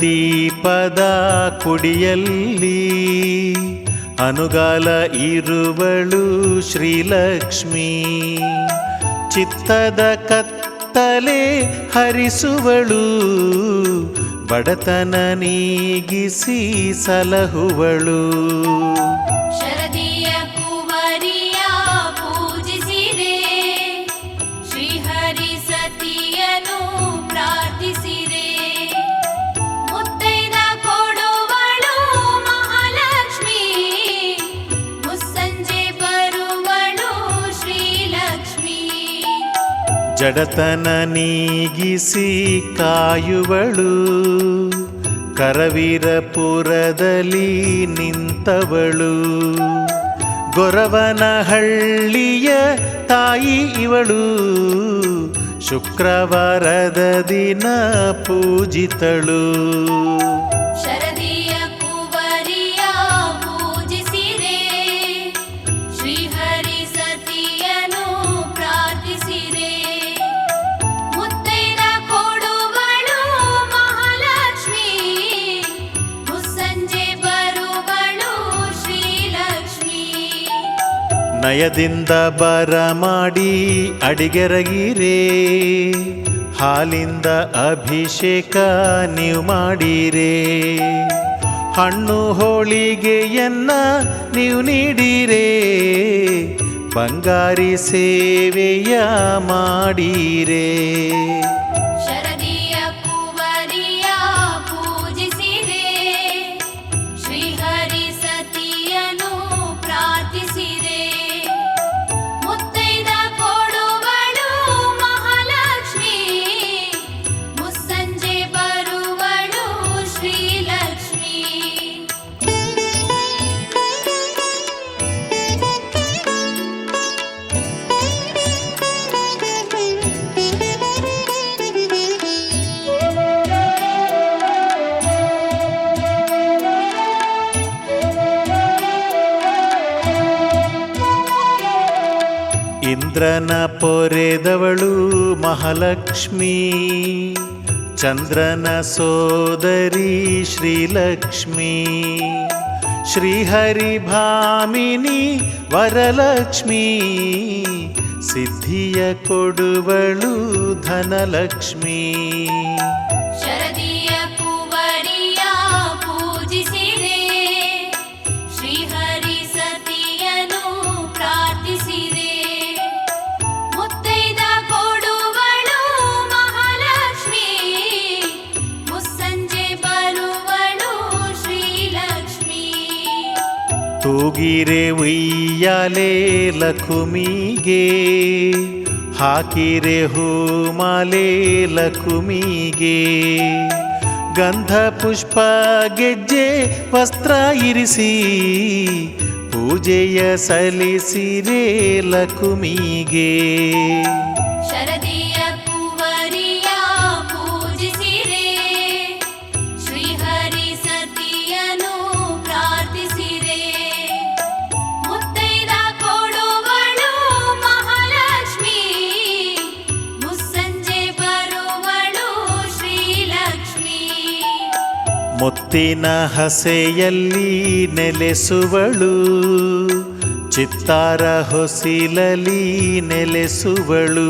ದೀಪದ ಕುಡಿಯಲ್ಲಿ ಅನುಗಾಲ ಇರುವಳು ಶ್ರೀಲಕ್ಷ್ಮಿ. ಚಿತ್ತದ ಕತ್ತಲೆ ಹರಿಸುವಳು ಬಡತನ ನೀಗಿಸಿ ಸಲಹುವಳು. ಶರದಿಯ ಸತಿಯನು ಪೂಜಿಸಿರೆ ಜಡತನ ನೀಗಿಸಿ ಕಾಯುವಳು. ಕರವೀರಪುರದಲ್ಲಿ ನಿಂತವಳು. ಗೊರವನಹಳ್ಳಿಯ ತಾಯಿ ಇವಳು. ಶುಕ್ರವಾರದ ದಿನ ಪೂಜಿತಳು. ನಯದಿಂದ ಬರ ಮಾಡಿ ಅಡಿಗೆರಗಿರೆ. ಹಾಲಿಂದ ಅಭಿಷೇಕ ನೀವು ಮಾಡಿರೆ. ಹಣ್ಣು ಹೋಳಿಗೆಯನ್ನ ನೀವು ನೀಡಿರೆ. ಬಂಗಾರಿ ಸೇವೆಯ ಮಾಡಿರೆ. ಇಂದ್ರನ ಪೊರೆದವಳು ಮಹಾಲಕ್ಷ್ಮೀ. ಚಂದ್ರನ ಸೋದರಿ ಶ್ರೀಲಕ್ಷ್ಮೀ. ಶ್ರೀಹರಿ ಭಾಮಿನಿ ವರಲಕ್ಷ್ಮೀ. ಸಿದ್ಧಿಯ ಕೊಡುವಳು ಧನಲಕ್ಷ್ಮೀ. ತೂಗಿರೆ ಉಯ್ಯಾಲೆ ಲಕುಮಿಗೆ ಹಾಕಿರೆ ಹೂಮಾಲೆ ಲಕುಮಿಗೆ ಗಂಧ ಪುಷ್ಪ ಗೆಜ್ಜೆ ವಸ್ತ್ರ ಇರಿಸಿ ಪೂಜೆಯ ಸಲ್ಲಿಸಿರೆ ಲಕುಮಿಗೆ ಮುತ್ತಿನ ಹಸೆಯಲ್ಲಿ ನೆಲೆಸುವಳು ಚಿತ್ತಾರ ಹೊಸಿಲಲಿ ನೆಲೆಸುವಳು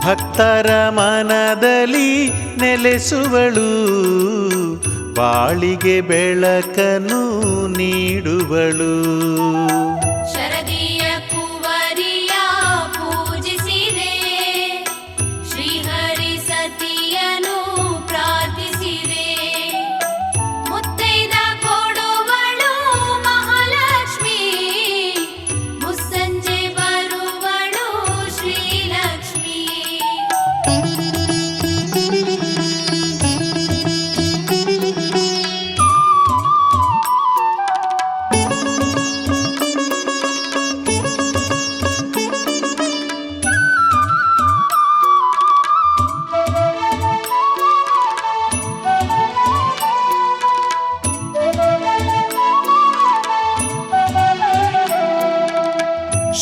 ಭಕ್ತರ ಮನದಲ್ಲಿ ನೆಲೆಸುವಳು ಬಾಳಿಗೆ ಬೆಳಕನ್ನು ನೀಡುವಳು.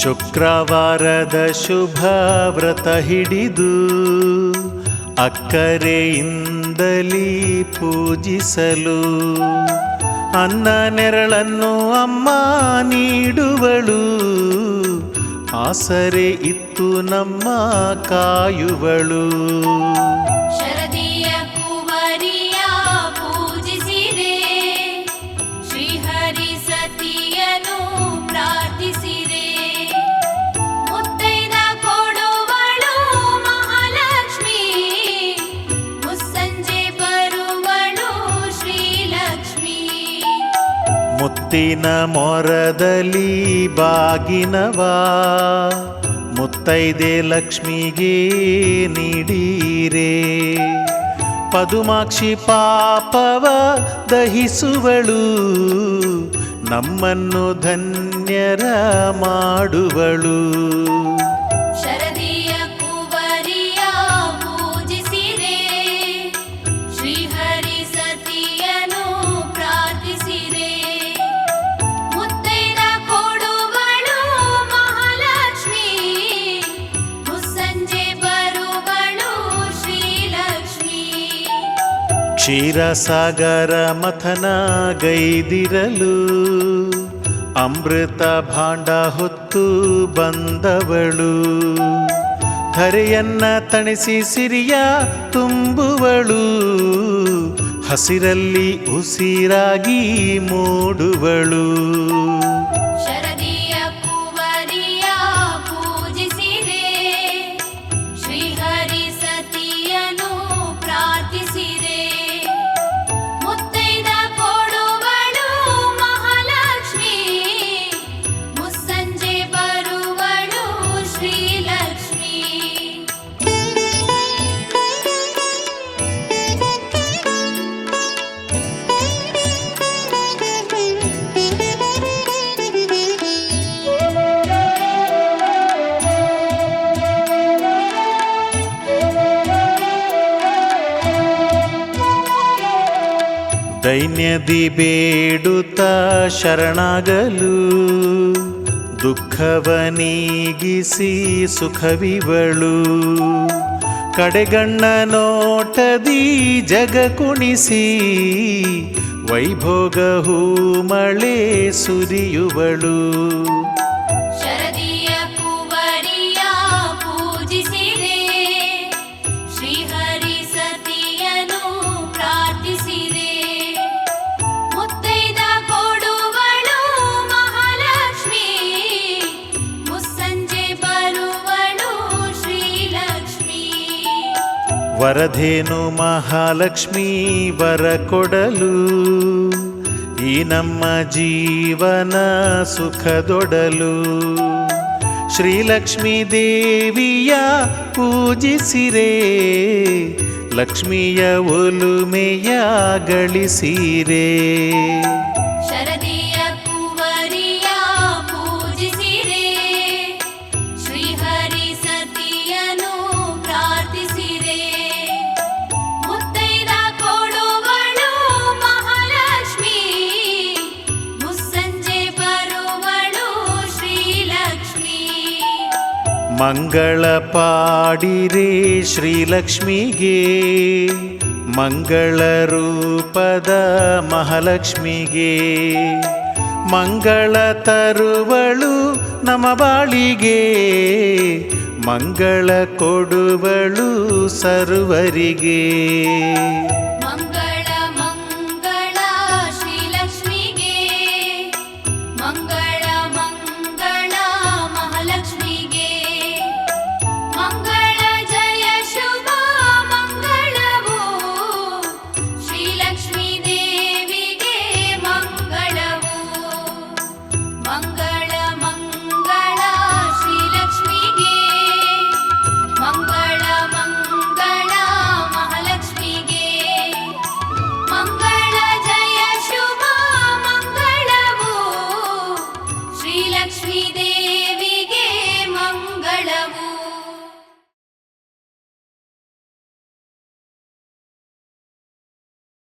ಶುಕ್ರವಾರದ ಶುಭ ವ್ರತ ಹಿಡಿದು ಅಕ್ಕರೆಯಿಂದ ಭಕ್ತಿಯಿಂದಲೀ ಪೂಜಿಸಲು ಅನ್ನ ನೆರಳನ್ನು ಅಮ್ಮ ನೀಡುವಳು. ಆಸರೆ ಇತ್ತು ನಮ್ಮ ಕಾಯುವಳು. ಮುತ್ತಿನ ಮೊರದಲ್ಲಿ ಬಾಗಿನವಾ ಮುತ್ತೈದೆ ಲಕ್ಷ್ಮಿಗೆ ನೀಡೀರೆ. ಪದುಮಾಕ್ಷಿ ಪಾಪವ ದಹಿಸುವಳು ನಮ್ಮನ್ನು ಧನ್ಯರ ಮಾಡುವಳು. ಕ್ಷೀರಸಾಗರ ಮಥನ ಗೈದಿರಲು ಅಮೃತ ಭಾಂಡ ಹೊತ್ತು ಬಂದವಳು. ಧರೆಯನ್ನ ತಣಿಸಿ ಸಿರಿಯ ತುಂಬುವಳು. ಹಸಿರಲ್ಲಿ ಉಸಿರಾಗಿ ಮೂಡುವಳು. ದೈನ್ಯದಿ ಬೇಡುತ್ತ ಶರಣಾಗಲು ದುಃಖವ ನೀಗಿಸಿ ಸುಖವಿವಳು. ಕಡೆಗಣ್ಣ ನೋಟದಿ ಜಗ ಕುಣಿಸಿ ವೈಭೋಗ ಹೂ ಮಳೆ ಸುರಿಯುವಳು. ವರಧೇನು ಮಹಾಲಕ್ಷ್ಮೀ ವರ ಕೊಡಲು ಈ ನಮ್ಮ ಜೀವನ ಸುಖದೊಡಲು. ಶ್ರೀಲಕ್ಷ್ಮೀ ದೇವಿಯ ಪೂಜಿಸಿರೆ ಲಕ್ಷ್ಮಿಯ ಒಲುಮೆಯ ಗಳಿಸಿರೆ. ಮಂಗಳ ಪಾಡಿರೆ ಶ್ರೀಲಕ್ಷ್ಮಿಗೆ. ಮಂಗಳ ರೂಪದ ಮಹಾಲಕ್ಷ್ಮಿಗೆ. ಮಂಗಳ ತರುವಳು ನಮ್ಮ ಬಾಳಿಗೆ. ಮಂಗಳ ಕೊಡುವಳು ಸರ್ವರಿಗೆ.